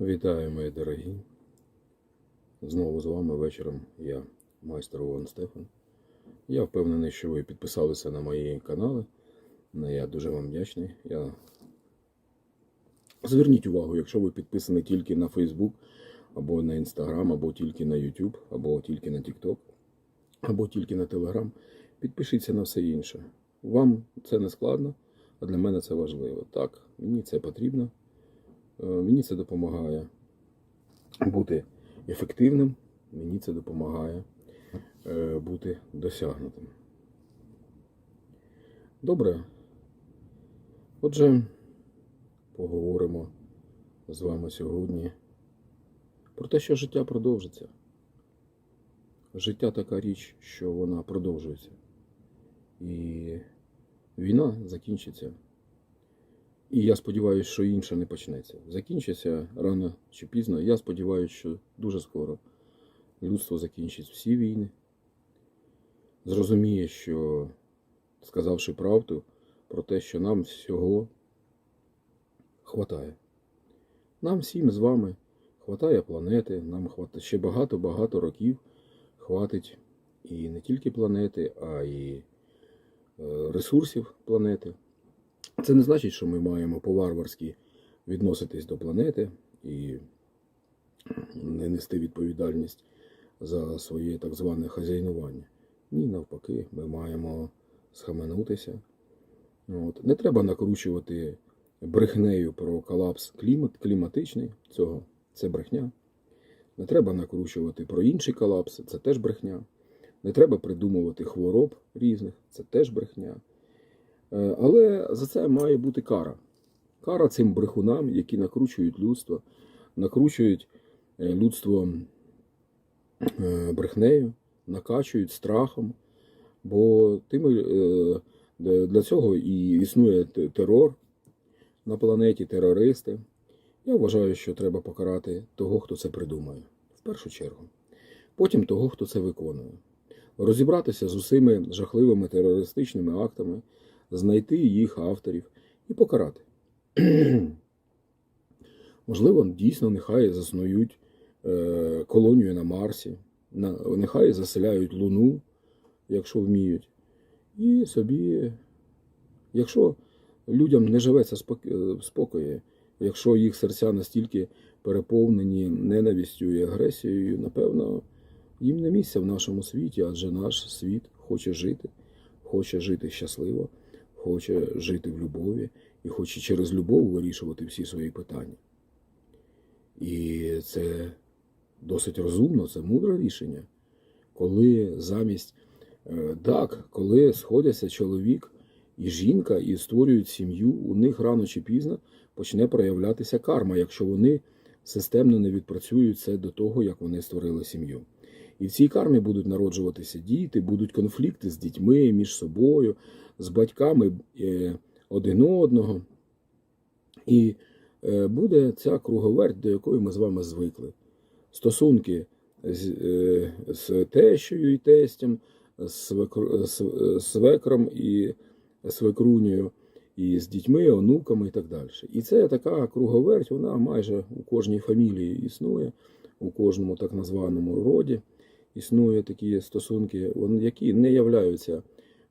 Вітаю, мої дорогі. Знову з вами вечором я, майстер Іван Стефан. Я впевнений, що ви підписалися на мої канали. Ну, Я дуже вам вдячний. Я... Зверніть увагу, якщо ви підписані тільки на Facebook, або на Instagram, або тільки на YouTube, або тільки на TikTok, або тільки на Telegram, підпишіться на все інше. Вам це не складно, а для мене це важливо. Так, мені це потрібно. Е, Мені це допомагає бути ефективним, мені це допомагає е, бути досягнутим. Добре. Отже, поговоримо з вами сьогодні про те, що життя продовжиться. Життя така річ, що вона продовжується. І війна закінчиться. І я сподіваюся, що інше не почнеться. Закінчиться рано чи пізно. Я сподіваюся, що дуже скоро людство закінчить всі війни. Зрозуміє, що, сказавши правду про те, що нам всього хватає. Нам всім з вами хватає планети, нам хватає ще багато-багато років хватить і не тільки планети, а й е, ресурсів планети. Це не значить, що ми маємо по-варварськи відноситись до планети і не нести відповідальність за своє так зване хазяйнування. Ні, навпаки, ми маємо схаменутися. От. Не треба накручувати брехнею про колапс клімат, кліматичний, цього це брехня. Не треба накручувати про інший колапс, це теж брехня. Не треба придумувати хвороб різних, це теж брехня. Е, Але за це має бути кара. Кара цим брехунам, які накручують людство, накручують е, людство е, брехнею, накачують страхом. Бо тими, для цього і існує терор на планеті, терористи. Я вважаю, що треба покарати того, хто це придумає, в першу чергу. Потім того, хто це виконує. Розібратися з усіми жахливими терористичними актами, знайти їх авторів і покарати. Можливо, дійсно, нехай заснують е, колонію на Марсі, на, нехай заселяють Луну, якщо вміють. І собі, якщо людям не живеться е, в спокої, якщо їх серця настільки переповнені ненавистю і агресією, напевно, їм не місце в нашому світі, адже наш світ хоче жити, хоче жити щасливо, хоче жити в любові і хоче через любов вирішувати всі свої питання. І це досить розумно, це мудре рішення, коли замість е, так, коли сходяться чоловік і жінка і створюють сім'ю, у них рано чи пізно почне проявлятися карма, якщо вони системно не відпрацюють це до того, як вони створили сім'ю. І в цій кармі будуть народжуватися діти, будуть конфлікти з дітьми між собою, з батьками е, один одного. І е, буде ця круговерть, до якої ми з вами звикли. Стосунки з, е, з тещою і з- з свекром і свекрунею, і з дітьми, онуками і так далі. І це така круговерть, вона майже у кожній фамілії існує, у кожному так названому роді існує такі стосунки, які не являються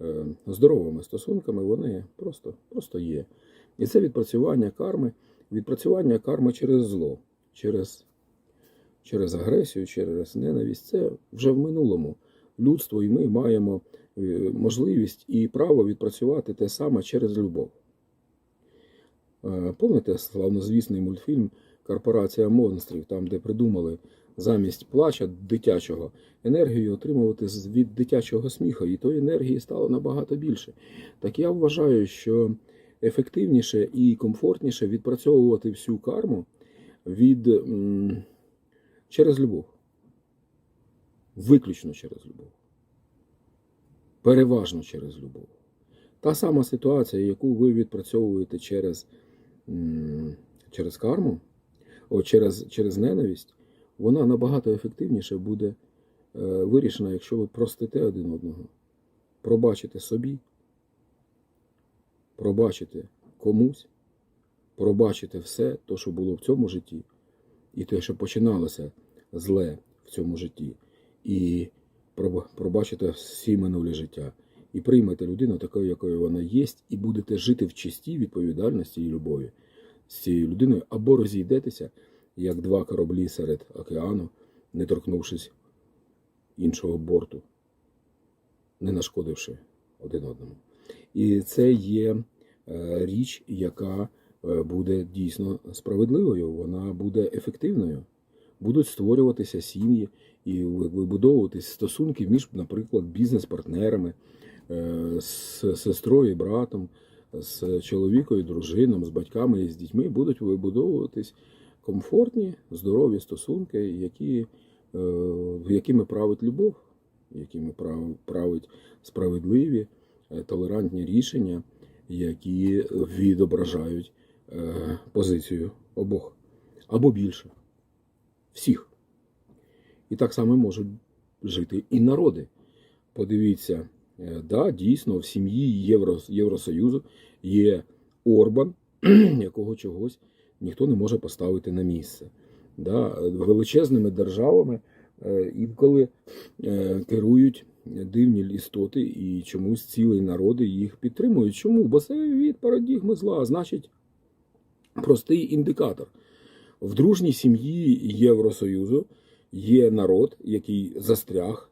е, здоровими стосунками, вони просто, просто є. І це відпрацювання карми, відпрацювання карми через зло, через, через агресію, через ненависть. Це вже в минулому. Людство і ми маємо е, можливість і право відпрацювати те саме через любов. Е, Пам'ятаєте славнозвісний мультфільм Корпорація монстрів, там, де придумали замість плача дитячого енергію отримувати від дитячого сміха, і тої енергії стало набагато більше. Так я вважаю, що ефективніше і комфортніше відпрацьовувати всю карму від, через любов. Виключно через любов. Переважно через любов. Та сама ситуація, яку ви відпрацьовуєте через, через карму, о, через, через ненависть, вона набагато ефективніше буде е, вирішена, якщо ви простите один одного, пробачите собі, пробачите комусь, пробачите все, то, що було в цьому житті, і те, що починалося зле в цьому житті, і пробачите всі минулі життя, і приймете людину такою, якою вона є, і будете жити в чистій відповідальності і любові з цією людиною, або розійдетеся, як два кораблі серед океану, не торкнувшись іншого борту, не нашкодивши один одному. І це є е, річ, яка е, буде дійсно справедливою, вона буде ефективною. Будуть створюватися сім'ї і вибудовуватись стосунки між, наприклад, бізнес-партнерами, е, з сестрою і братом, з чоловіком і дружином, з батьками і з дітьми будуть вибудовуватись комфортні, здорові стосунки, які, е, якими править любов, якими прав- править справедливі, е, толерантні рішення, які відображають е, позицію обох або більше всіх. І так само можуть жити і народи. Подивіться, да, дійсно, в сім'ї Євро, Євросоюзу є Орбан, якого чогось ніхто не може поставити на місце. Да, величезними державами е, інколи е, керують дивні істоти, і чомусь цілі народи їх підтримують. Чому? Бо це від парадігми зла, значить, простий індикатор. В дружній сім'ї Євросоюзу є народ, який застряг.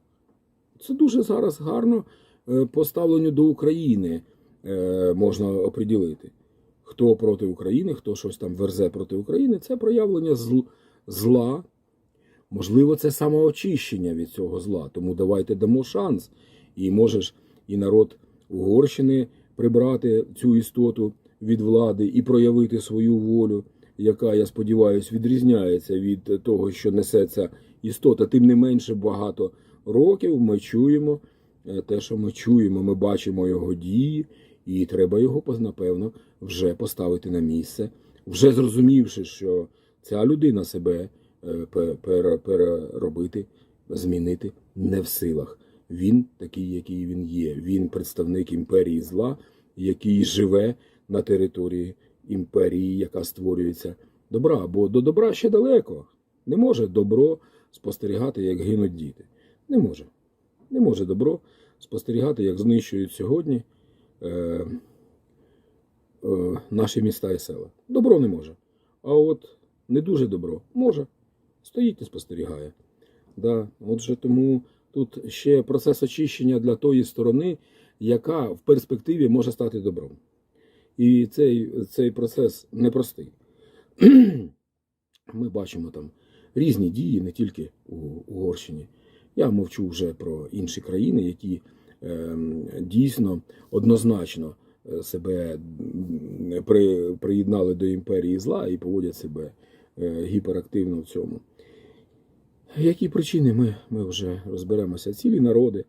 Це дуже зараз гарно е, по ставленню до України можна оприділити. Хто проти України, хто щось там верзе проти України, це проявлення зл- зла. Можливо, це самоочищення від цього зла. Тому давайте дамо шанс. І можеш і народ Угорщини прибрати цю істоту від влади і проявити свою волю, яка, я сподіваюся, відрізняється від того, що несе ця істота. Тим не менше багато років ми чуємо е, те, що ми чуємо, ми бачимо його дії, і треба його, напевно, вже поставити на місце, вже зрозумівши, що ця людина себе е, пе- пере- переробити, змінити не в силах. Він такий, який він є. Він представник імперії зла, який живе на території імперії, яка створюється добра. Бо до добра ще далеко. Не може добро спостерігати, як гинуть діти. Не може. Не може добро спостерігати, як знищують сьогодні е, е, наші міста і села. Добро не може. А от не дуже добро може. Стоїть і спостерігає. Да. Отже, тому тут ще процес очищення для тої сторони, яка в перспективі може стати добром. І цей, цей процес непростий. Ми бачимо там різні дії, не тільки у Угорщині. Я мовчу вже про інші країни, які дійсно однозначно е, себе при, приєднали до імперії зла і поводять себе е, гіперактивно в цьому. Які причини ми, ми вже розберемося. Цілі народи,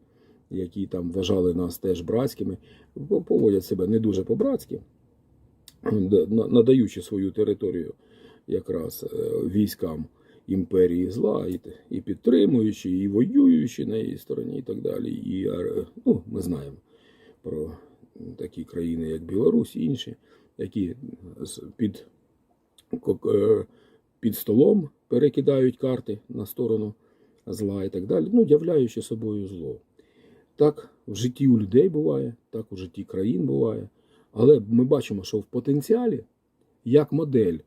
які там вважали нас теж братськими, поводять себе не дуже по-братськи, надаючи свою територію якраз е, військам імперії зла, і, і підтримуючи, і воюючи на її стороні, і так далі. І е, ну, ми знаємо про такі країни, як Білорусь і інші, які під, е, під столом перекидають карти на сторону зла і так далі, ну, являючи собою зло. Так в житті у людей буває, так у житті країн буває. Але ми бачимо, що в потенціалі, як модель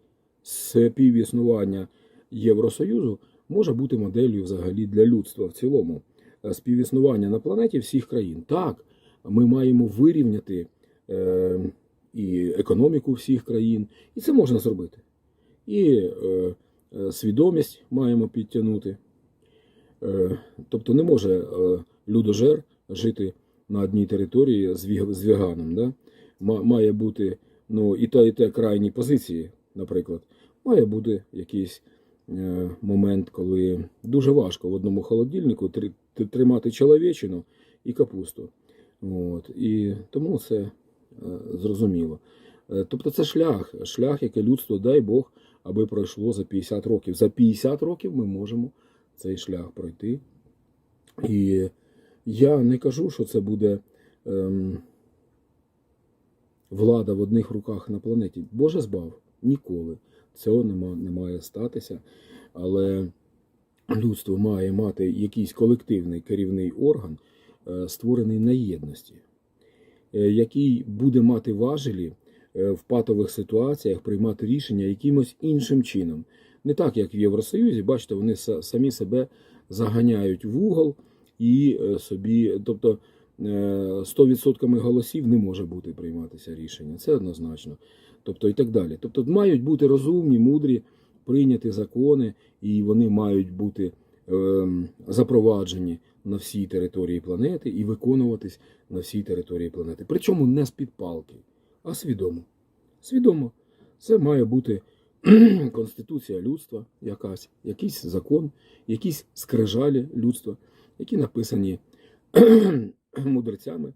співіснування Євросоюзу, може бути моделлю взагалі для людства в цілому. Е, Співіснування на планеті всіх країн. Так, ми маємо вирівняти е, і економіку всіх країн, і це можна зробити. І е, е, свідомість маємо підтягнути. Е, тобто не може е, людожер жити на одній території з, з веганом. Да? Має бути ну, і те, і те крайні позиції, наприклад. Має бути якийсь момент, коли дуже важко в одному холодильнику тримати чоловічину і капусту. От. І тому це е, зрозуміло. Е, Тобто це шлях, шлях, який людство, дай Бог, аби пройшло за 50 років. За 50 років ми можемо цей шлях пройти. І я не кажу, що це буде ем, влада в одних руках на планеті. Боже збав, ніколи. Цього не, має статися. Але людство має мати якийсь колективний керівний орган, е, створений на єдності, е, який буде мати важелі е, в патових ситуаціях приймати рішення якимось іншим чином. Не так, як в Євросоюзі, бачите, вони самі себе заганяють в угол і собі, тобто е, 100% голосів не може бути прийматися рішення. Це однозначно. Тобто і так далі. Тобто мають бути розумні, мудрі, прийняті закони, і вони мають бути ем, запроваджені на всій території планети і виконуватись на всій території планети. Причому не з під палки, а свідомо. Свідомо. Це має бути конституція людства, якась, якийсь закон, якісь скрижалі людства, які написані мудрецями,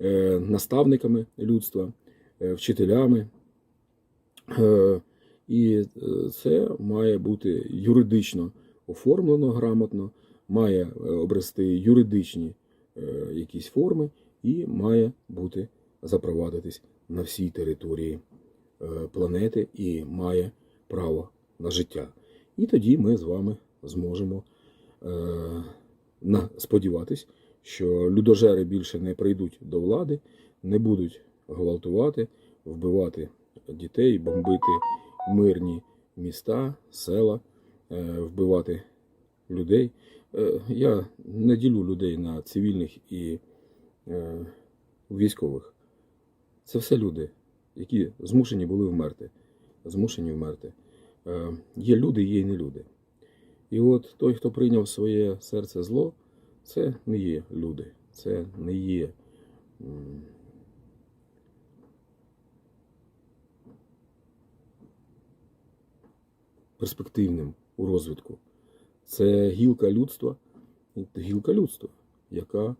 е, наставниками людства, е, вчителями. Е, І е, це має бути юридично оформлено грамотно, має е, обрести юридичні якісь форми і має бути запровадитись на всій території планети і має право на життя. І тоді ми з вами зможемо на, сподіватись, що людожери більше не прийдуть до влади, не будуть гвалтувати, вбивати дітей, бомбити мирні міста, села, е, вбивати людей. Е, Я не ділю людей на цивільних і е, військових. Це все люди, які змушені були вмерти. Змушені вмерти. Є люди, є і не люди. І от той, хто прийняв своє серце зло, це не є люди, це не є. Перспективним у розвитку. Це гілка людства, гілка людства, яка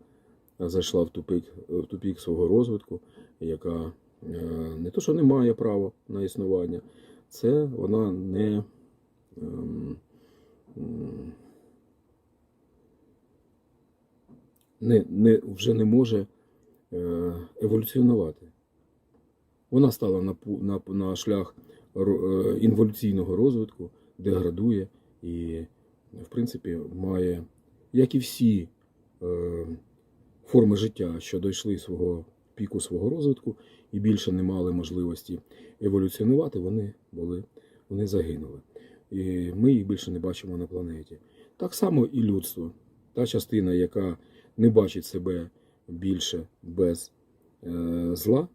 зайшла в тупик, в тупік свого розвитку, яка е, не то, що не має права на існування, це вона не, ем, не, не вже не може е, еволюціонувати. Вона стала на, на, на шлях інволюційного розвитку, деградує і, в принципі, має, як і всі е, форми життя, що дійшли свого піку свого розвитку і більше не мали можливості еволюціонувати, вони були, вони загинули. І ми їх більше не бачимо на планеті. Так само і людство. Та частина, яка не бачить себе більше без е, зла,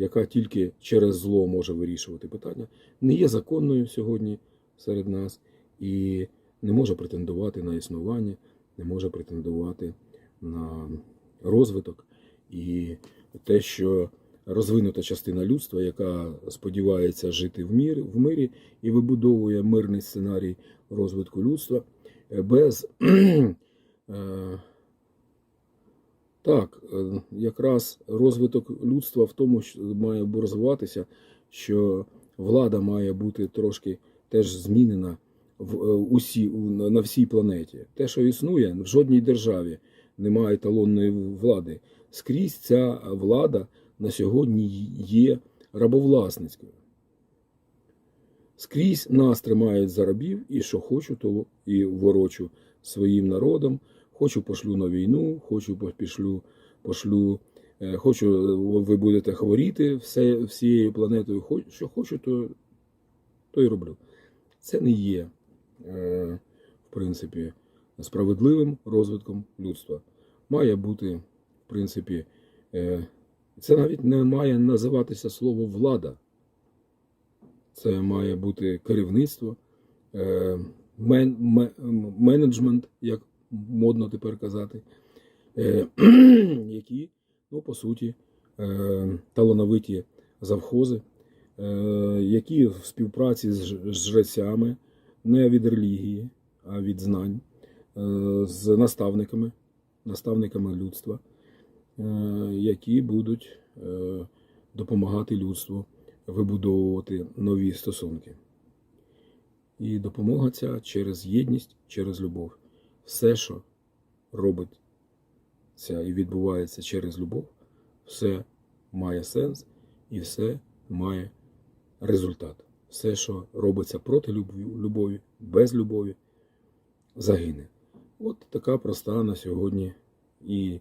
яка тільки через зло може вирішувати питання, не є законною сьогодні серед нас і не може претендувати на існування, не може претендувати на розвиток. І те, що розвинута частина людства, яка сподівається жити в, мір, в мирі і вибудовує мирний сценарій розвитку людства, е, без е, так, е, якраз розвиток людства в тому, що має розвиватися, що влада має бути трошки теж змінена в е, усі на всій планеті. Те, що існує, в жодній державі немає еталонної влади. Скрізь ця влада на сьогодні є рабовласницькою. Скрізь нас тримають за рабів, і що хочу, то і ворочу своїм народом. Хочу пошлю на війну, хочу по- пішлю, пошлю, е, хочу, ви будете хворіти все, всією планетою. Що хочу, то, то і роблю. Це не є, е, в принципі, справедливим розвитком людства. Має бути, в принципі, е, це навіть не має називатися слово влада. Це має бути керівництво, мен, ме- менеджмент, як модно тепер казати, е, які, ну, по суті, е, талановиті завхози, е, які в співпраці з жрецями, не від релігії, а від знань, з наставниками, наставниками людства, які будуть допомагати людству вибудовувати нові стосунки. І допомога ця через єдність, через любов. Все, що робиться і відбувається через любов, все має сенс і все має результат. все, що робиться проти любові, без любові, загине. От така проста на сьогодні і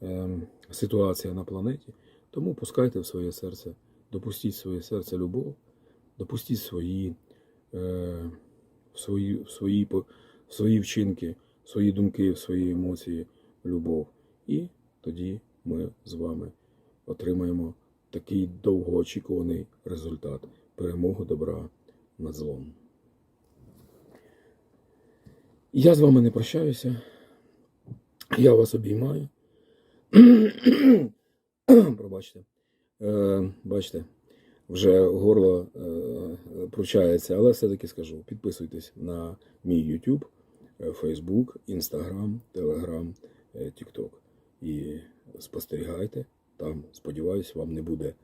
ем, ситуація на планеті. Тому пускайте в своє серце, допустіть в своє серце любов, допустіть свої, е, свої, свої, свої вчинки, свої думки, свої емоції любов. І тоді ми з вами отримаємо такий довгоочікуваний результат перемогу добра над злом. Я з вами не прощаюся. Я вас обіймаю. Пробачте. Е, бачите, вже горло е, пручається, але все-таки скажу: підписуйтесь на мій YouTube, Facebook, Instagram, Telegram, е, TikTok. І спостерігайте. Там, Сподіваюсь, вам не буде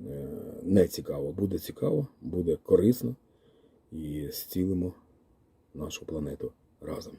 е, не цікаво. Буде цікаво, буде корисно і зцілимо нашу планету разом.